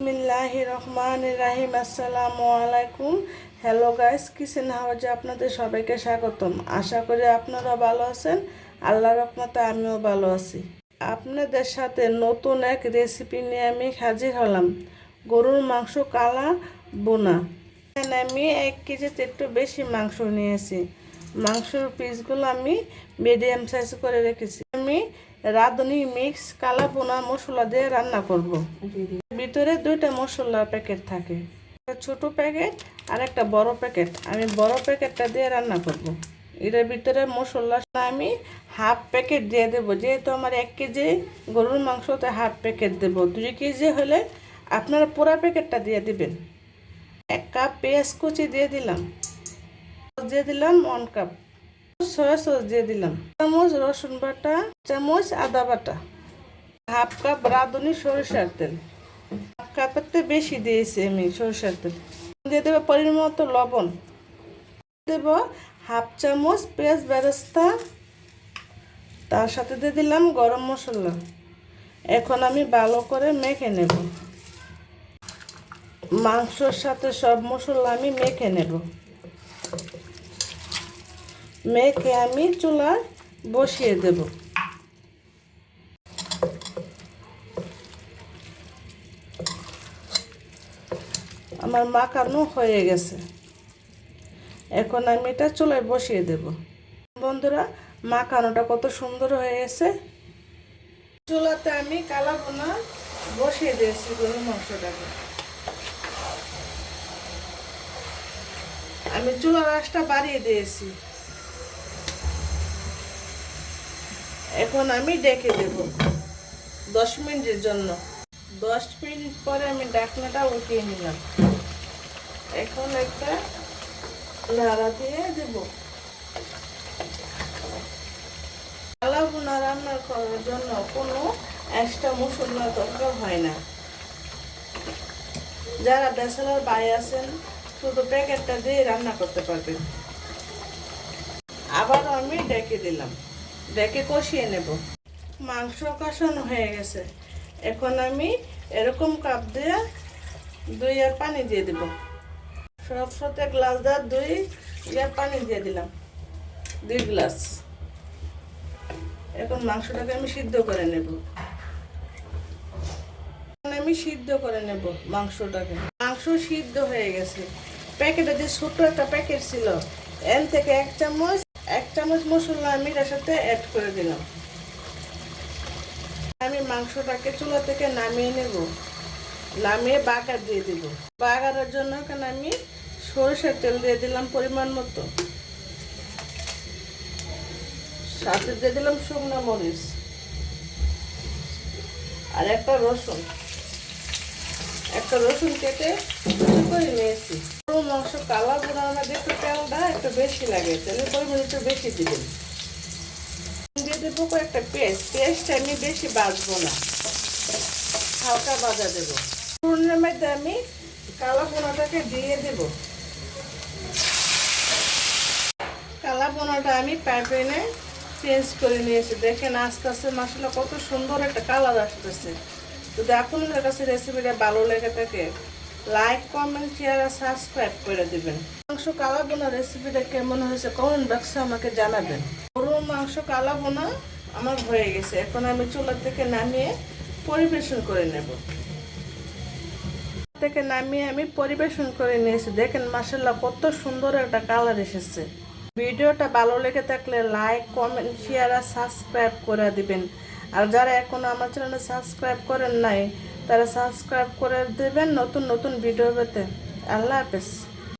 বিসমিল্লাহ রহমান রাহিম। আসসালামু আলাইকুম। হ্যালো গাইস কিচেন হাউজে আপনাদের সবাইকে স্বাগতম। আশা করি আপনারা ভালো আছেন। আল্লাহ রহমতে আমিও ভালো আছি। আপনাদের সাথে নতুন এক রেসিপি নিয়ে আমি হাজির হলাম। গরুর মাংস কালা বোনা। এখানে আমি এক কেজিতে একটু বেশি মাংস নিয়েছি। মাংসের পিসগুলো আমি মিডিয়াম সাইজ করে রেখেছি। আমি রাঁধুনি মিক্স কালা বোনা মশলা দিয়ে রান্না করব। ভিতরে দুইটা মশলার প্যাকেট থাকে। একটা ছোট প্যাকেট আর একটা বড় প্যাকেট। আমি বড় প্যাকেটটা দিয়ে রান্না করব। এটার ভিতরে মশলা আমি হাফ প্যাকেট দিয়ে দেবো। যেহেতু আমার এক কেজি গরুর মাংসতে হাফ প্যাকেট দেবো। দুই কেজি হলে আপনারা পুরো প্যাকেটটা দিয়ে দিবেন। এক কাপ পেঁয়াজ কুচি দিয়ে দিলাম। দিয়ে দিলাম ওয়ান কাপ সয়া সস দিয়ে দিলাম। চামচ রসুন বাটা, চামচ আদা বাটা। হাফ কাপ রাঁধুনি সরিষার তেল। কাপের থেকে বেশি দিয়েছি আমি, সরিষার তেল। দিয়ে দেবো পরিমাণ মতো লবণ। দেব হাফ চামচ পেঁয়াজ বেরেস্তা। তার সাথে দিয়ে দিলাম গরম মশলা। এখন আমি ভালো করে মেখে নেব। মাংসর সাথে সব মশলা আমি মেখে নেব। মেখে আমি চুলায় বসিয়ে দেব। আমার মাখানো হয়ে গেছে। এখন আমি এটা চুলায় বসিয়ে দেব। বন্ধুরা, মাখানোটা কত সুন্দর হয়ে গেছে। চুলাতে আমি কালা বোনা বসিয়ে দিয়েছি গরুর মাংসটাকে। আমি চুলার আঁচটা বাড়িয়ে দিয়েছি। এখন আমি ডেকে দেব দশ মিনিটের জন্য। দশ মিনিট পরে আমি ডাকনাটা উঠিয়ে নিলাম। এখন একটা নাড়া দিয়ে দেব। কালা বোনা রান্না করার জন্য কোনো এক্সট্রা মশলা দরকার হয় না। যারা ব্যাচেলার বাই আছেন, শুধু প্যাকেটটা দিয়ে রান্না করতে পারবেন। আবার আমি ডেকে দিলাম। ডেকে কষিয়ে নেব। মাংস কষানো হয়ে গেছে। এখন আমি এরকম কাপ দিয়ে দুই আর পানি দিয়ে দেব। সব সাথে গ্লাস দেওয়ার দুই ইয়ার পানি দিয়ে দিলাম, দুই গ্লাস। এখন মাংসটাকে আমি সিদ্ধ করে নেব। আমি সিদ্ধ করে নেব মাংসটাকে। মাংস সিদ্ধ হয়ে গেছে। প্যাকেটে যে ছোট একটা প্যাকেট ছিল এন থেকে এক চামচ এক চামচ মশলা আমি এটার সাথে অ্যাড করে দিলাম। আমি মাংসটাকে চুলা থেকে নামিয়ে নেব। নামিয়ে বাগার দিয়ে দিব। বাগারের জন্য এখানে আমি সরষের তেল দিয়ে দিলাম পরিমাণ মতো। সাথে দিয়ে দিলাম শুকনো মরিচ আর একটা রসুন। একটা রসুন কেটে করে নিয়েছি। পুরো মাংস কালা বোনার মধ্যে একটু তেলটা একটু বেশি লাগে তেলের পরিমাণ একটু বেশি দিবেন। দেবো একটা পেস্ট। পেস্টটা আমি বেশি বাজবো না। হালকা বাজা দেবো। চূর্ণের মধ্যে আমি কালা বোনাটাকে দিয়ে দেব। কালা বোনাটা আমি পাইপেনে চেঞ্জ করে নিয়েছি। দেখেন আস্তে আস্তে মশলা কত সুন্দর একটা কালার আসতেছে। যদি আপনাদের কাছে রেসিপিটা ভালো লেগে থাকে লাইক কমেন্ট শেয়ার আর সাবস্ক্রাইব করে দিবেন। মাংস কালা বোনা রেসিপিটা কেমন হয়েছে কমেন্ট বক্সে আমাকে জানাবেন। মাংস কালা বোনা আমার হয়ে গেছে। এখন আমি চুলা থেকে নামিয়ে পরিবেশন করে নেব। থেকে নামিয়ে আমি পরিবেশন করে নিয়েছি। দেখেন মাসাল্লাহ কত সুন্দর একটা কালার এসেছে। ভিডিওটা ভালো লেগে থাকলে লাইক, কমেন্ট শেয়ার আর সাবস্ক্রাইব করে দিবেন। আর যারা এখনও আমার চ্যানেলে সাবস্ক্রাইব করেন নাই, তারা সাবস্ক্রাইব করে দেবেন নতুন নতুন ভিডিও পেতে। আল্লাহ হাফেজ।